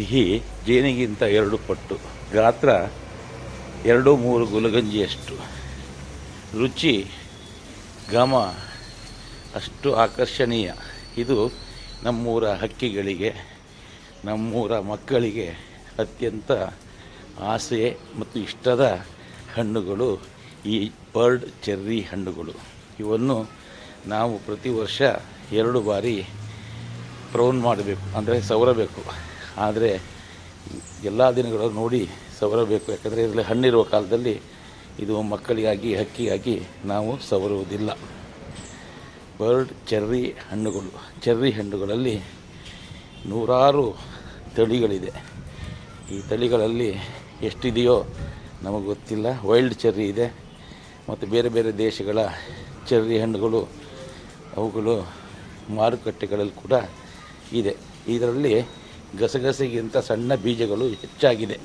ಸಿಹಿ, ಜೇನಿಗಿಂತ ಎರಡು ಪಟ್ಟು, ಗಾತ್ರ ಎರಡು ಮೂರು ಗುಲಗಂಜಿಯಷ್ಟು. ರುಚಿ, ಘಮ, ಅಷ್ಟು ಆಕರ್ಷಣೀಯ. ಇದು ನಮ್ಮೂರ ಹಕ್ಕಿಗಳಿಗೆ, ನಮ್ಮೂರ ಮಕ್ಕಳಿಗೆ ಅತ್ಯಂತ ಆಸೆ ಮತ್ತು ಇಷ್ಟದ ಹಣ್ಣುಗಳು, ಈ ಬರ್ಡ್ ಚೆರ್ರಿ ಹಣ್ಣುಗಳು. ಇವನ್ನು ನಾವು ಪ್ರತಿ ವರ್ಷ ಎರಡು ಬಾರಿ ಪ್ರೌನ್ ಮಾಡಬೇಕು, ಅಂದರೆ ಸವರಬೇಕು. ಆದರೆ ಎಲ್ಲ ದಿನಗಳು ನೋಡಿ ಸವರಬೇಕು. ಯಾಕಂದರೆ ಇದರಲ್ಲಿ ಹಣ್ಣಿರುವ ಕಾಲದಲ್ಲಿ ಇದು ಮಕ್ಕಳಿಗಾಗಿ, ಹಕ್ಕಿಗಾಗಿ ನಾವು ಸವರುವುದಿಲ್ಲ. ಬರ್ಡ್ ಚೆರ್ರಿ ಹಣ್ಣುಗಳು, ಚೆರ್ರಿ ಹಣ್ಣುಗಳಲ್ಲಿ ನೂರಾರು ತಳಿಗಳಿದೆ. ಈ ತಳಿಗಳಲ್ಲಿ ಎಷ್ಟಿದೆಯೋ ನಮಗೆ ಗೊತ್ತಿಲ್ಲ. ವೈಲ್ಡ್ ಚೆರ್ರಿ ಇದೆ. ಮತ್ತು ಬೇರೆ ಬೇರೆ ದೇಶಗಳ ಚೆರ್ರಿ ಹಣ್ಣುಗಳು, ಅವುಗಳು ಮಾರುಕಟ್ಟೆಗಳಲ್ಲಿ ಕೂಡ ಇದೆ. ಇದರಲ್ಲಿ ಗಸಗಸೆಗಿಂತ ಸಣ್ಣ ಬೀಜಗಳು ಹೆಚ್ಚಾಗಿದೆ.